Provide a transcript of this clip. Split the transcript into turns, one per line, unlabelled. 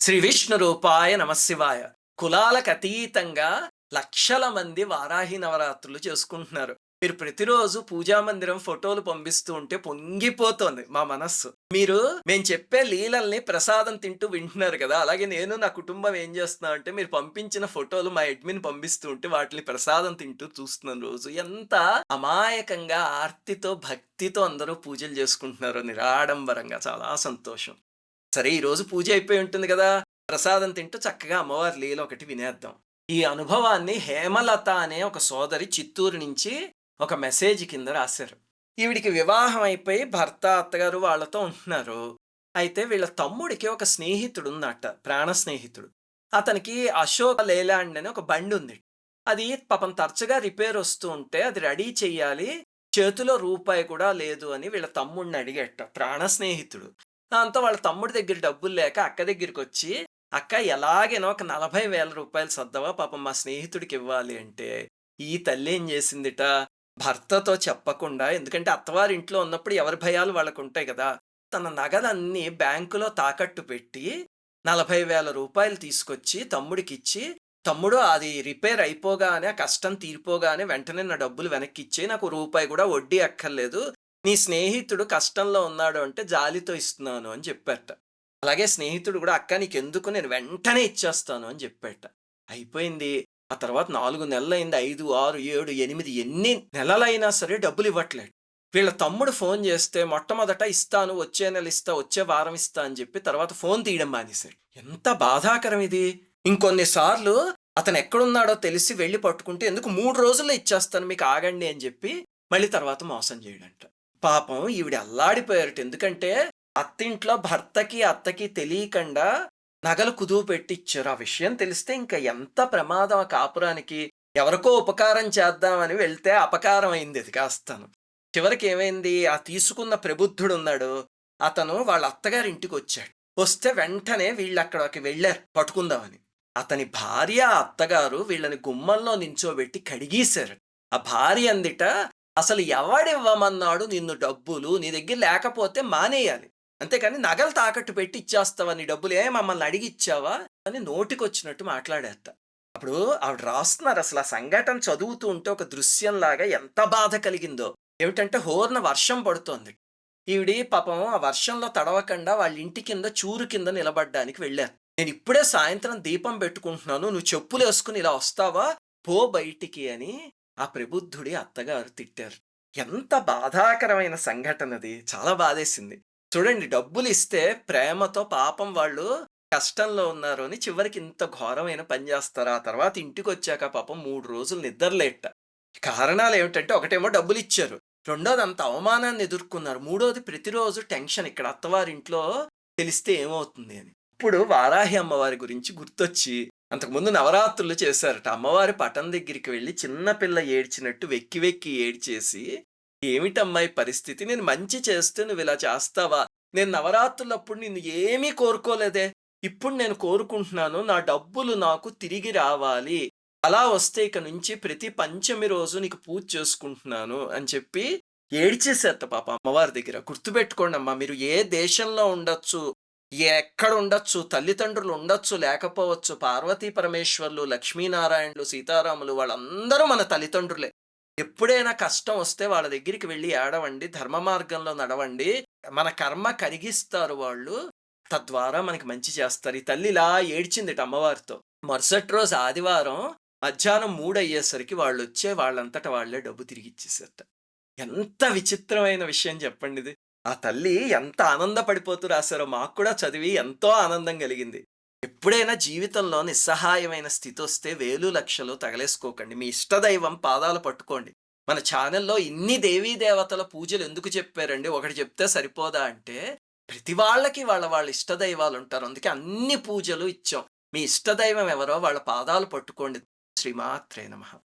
శ్రీ విష్ణు రూపాయ నమశివాయ కులాలకు అతీతంగా లక్షల మంది వారాహి నవరాత్రులు చేసుకుంటున్నారు. మీరు ప్రతిరోజు పూజా మందిరం ఫోటోలు పంపిస్తూ ఉంటే పొంగిపోతోంది మా మనస్సు. మీరు మేము చెప్పే లీలల్ని ప్రసాదం తింటూ వింటున్నారు కదా అలాగే నేను నా కుటుంబం ఏం చేస్తున్నా అంటే మీరు పంపించిన ఫోటోలు మా అడ్మిన్ పంపిస్తూ ఉంటే వాటిని ప్రసాదం తింటూ చూస్తున్నాను రోజు. ఎంత అమాయకంగా ఆర్తితో భక్తితో అందరూ పూజలు చేసుకుంటున్నారు నిరాడంబరంగా చాలా సంతోషం. సరే ఈరోజు పూజ అయిపోయి ఉంటుంది కదా ప్రసాదం తింటూ చక్కగా అమ్మవారి లీల ఒకటి వినేద్దాం. ఈ అనుభవాన్ని హేమలత అనే ఒక సోదరి చిత్తూరు నుంచి ఒక మెసేజ్ కింద రాశారు. ఈవిడికి వివాహం అయిపోయి భర్త అత్తగారు వాళ్ళతో ఉంటున్నారు. అయితే వీళ్ళ తమ్ముడికి ఒక స్నేహితుడు ఉందట ప్రాణ స్నేహితుడు. అతనికి అశోక్ లేలాండ్ అని ఒక బండి ఉంది. అది పాపం తరచుగా రిపేర్ వస్తూ ఉంటే అది రెడీ చెయ్యాలి చేతిలో రూపాయి కూడా లేదు అని వీళ్ళ తమ్ముడిని అడిగట ప్రాణ స్నేహితుడు. దాంతో వాళ్ళ తమ్ముడి దగ్గర డబ్బులు లేక అక్క దగ్గరికి వచ్చి అక్క ఎలాగైనా ఒక నలభై వేల రూపాయలు సర్దవా పాపం మా స్నేహితుడికి ఇవ్వాలి అంటే. ఈ తల్లి ఏం చేసిందిట? భర్తతో చెప్పకుండా ఎందుకంటే అత్తవారి ఇంట్లో ఉన్నప్పుడు ఎవరి భయాలు వాళ్ళకు ఉంటాయి కదా. తన నగలన్నీ బ్యాంకులో తాకట్టు పెట్టి నలభై వేల రూపాయలు తీసుకొచ్చి తమ్ముడికి ఇచ్చి తమ్ముడు అది రిపేర్ అయిపోగానే ఆ కష్టం తీరిపోగానే వెంటనే నా డబ్బులు వెనక్కి ఇచ్చే నాకు రూపాయి కూడా వడ్డీ అక్కర్లేదు. నీ స్నేహితుడు కష్టంలో ఉన్నాడు అంటే జాలితో ఇస్తున్నాను అని చెప్పారట అలాగే స్నేహితుడు కూడా అక్క నీకెందుకు? నేను వెంటనే ఇచ్చేస్తాను అని చెప్పాట. అయిపోయింది. ఆ తర్వాత నాలుగు నెలలైంది. ఐదు ఆరు ఏడు ఎనిమిది ఎన్ని నెలలైనా సరే డబ్బులు ఇవ్వట్లేదు. వీళ్ళ తమ్ముడు ఫోన్ చేస్తే మొట్టమొదట ఇస్తాను వచ్చే నెల ఇస్తా వచ్చే వారం ఇస్తా అని చెప్పి తర్వాత ఫోన్ తీయడం మానేశాడు. ఎంత బాధాకరం ఇది! ఇంకొన్నిసార్లు అతను ఎక్కడున్నాడో తెలిసి వెళ్ళి పట్టుకుంటే ఎందుకు మూడు రోజుల్లో ఇచ్చేస్తాను మీకు ఆగండి అని చెప్పి మళ్ళీ తర్వాత మోసం చేయడంట. పాపం ఈవిడ అల్లాడిపోయారట. ఎందుకంటే అత్తింట్లో భర్తకి అత్తకి తెలియకుండా నగలు కుదువు పెట్టిచ్చారు. ఆ విషయం తెలిస్తే ఇంకా ఎంత ప్రమాదం ఆ కాపురానికి. ఎవరికో ఉపకారం చేద్దామని వెళ్తే అపకారం అయింది అది కాస్తాను. చివరికి ఏమైంది? ఆ తీసుకున్న ప్రబుద్ధుడు ఉన్నాడు. అతను వాళ్ళ అత్తగారి ఇంటికి వచ్చాడు. వస్తే వెంటనే వీళ్ళు అక్కడికి వెళ్ళారు పట్టుకుందామని. అతని భార్య అత్తగారు వీళ్ళని గుమ్మంలో నించోబెట్టి కడిగేశారు. ఆ భార్య అందిట అసలు ఎవడివ్వమన్నాడు నిన్ను డబ్బులు? నీ దగ్గర లేకపోతే మానేయాలి. అంతేకాని నగలు తాకట్టు పెట్టి ఇచ్చేస్తావా నీ డబ్బులు? ఏ మమ్మల్ని అడిగి ఇచ్చావా అని నోటికొచ్చినట్టు మాట్లాడేస్తా. అప్పుడు ఆవిడ రాస్తున్నారు అసలు ఆ సంఘటన చదువుతూ ఉంటే ఒక దృశ్యంలాగా ఎంత బాధ కలిగిందో. ఏమిటంటే హోర్న వర్షం పడుతోంది. ఈవిడి పాపం ఆ వర్షంలో తడవకుండా వాళ్ళ ఇంటి కింద చూరు కింద నిలబడ్డానికి వెళ్ళారు. నేను ఇప్పుడే సాయంత్రం దీపం పెట్టుకుంటున్నాను. నువ్వు చెప్పులు వేసుకుని ఇలా వస్తావా? పో బయటికి అని ఆ ప్రబుద్ధుడి అత్తగారు తిట్టారు. ఎంత బాధాకరమైన సంఘటనది. చాలా బాధేసింది. చూడండి డబ్బులు ఇస్తే ప్రేమతో పాపం వాళ్ళు కష్టంలో ఉన్నారు అని చివరికి ఇంత ఘోరమైన పని చేస్తారు. ఆ తర్వాత ఇంటికి వచ్చాక పాపం మూడు రోజులు నిద్రలేట కారణాలు ఏమిటంటే ఒకటేమో డబ్బులు ఇచ్చారు రెండోది అంత అవమానాన్ని ఎదుర్కొన్నారు. మూడోది ప్రతిరోజు టెన్షన్ ఇక్కడ అత్తవారింట్లో తెలిస్తే ఏమవుతుంది అని. ఇప్పుడు వారాహి అమ్మవారి గురించి గుర్తొచ్చి అంతకుముందు నవరాత్రులు చేశారట. అమ్మవారి పటం దగ్గరికి వెళ్ళి చిన్నపిల్ల ఏడ్చినట్టు వెక్కి వెక్కి ఏడ్చేసి ఏమిటమ్మాయి పరిస్థితి? నేను మంచి చేస్తే నువ్వు ఇలా చేస్తావా? నేను నవరాత్రులప్పుడు నిన్ను ఏమీ కోరుకోలేదే. ఇప్పుడు నేను కోరుకుంటున్నాను నా డబ్బులు నాకు తిరిగి రావాలి. అలా వస్తే ఇక నుంచి ప్రతి పంచమి రోజు నీకు పూజ చేసుకుంటున్నాను అని చెప్పి ఏడ్చేసేత్త పాప అమ్మవారి దగ్గర. గుర్తుపెట్టుకోండి అమ్మా మీరు ఏ దేశంలో ఉండొచ్చు ఎక్కడ ఉండొచ్చు తల్లిదండ్రులు ఉండొచ్చు లేకపోవచ్చు. పార్వతీ పరమేశ్వర్లు లక్ష్మీనారాయణలు సీతారాములు వాళ్ళందరూ మన తల్లిదండ్రులే. ఎప్పుడైనా కష్టం వస్తే వాళ్ళ దగ్గరికి వెళ్ళి ఏడవండి ధర్మ మార్గంలో నడవండి. మన కర్మ కరిగిస్తారు వాళ్ళు. తద్వారా మనకి మంచి చేస్తారు. ఈ తల్లి ఇలా ఏడ్చింది అమ్మవారితో. మరుసటి రోజు ఆదివారం మధ్యాహ్నం మూడు అయ్యేసరికి వాళ్ళు వచ్చే వాళ్ళంతట వాళ్ళే డబ్బు తిరిగి ఇచ్చేసారట ఎంత విచిత్రమైన విషయం చెప్పండి ఇది ఆ తల్లి ఎంత ఆనందపడిపోతూ రాశారో మాకు కూడా చదివి ఎంతో ఆనందం కలిగింది. ఎప్పుడైనా జీవితంలో నిస్సహాయమైన స్థితి వస్తే వేలు లక్షలు తగలేసుకోకండి. మీ ఇష్టదైవం పాదాలు పట్టుకోండి. మన ఛానల్లో ఇన్ని దేవీ దేవతల పూజలు ఎందుకు చెప్పారండి? ఒకటి చెప్తే సరిపోదా అంటే ప్రతి వాళ్ళకి వాళ్ళ వాళ్ళ ఇష్టదైవాలు ఉంటారు. అందుకే అన్ని పూజలు ఇచ్చాం. మీ ఇష్టదైవం ఎవరో వాళ్ళ పాదాలు పట్టుకోండి. శ్రీమాత్రే నమ.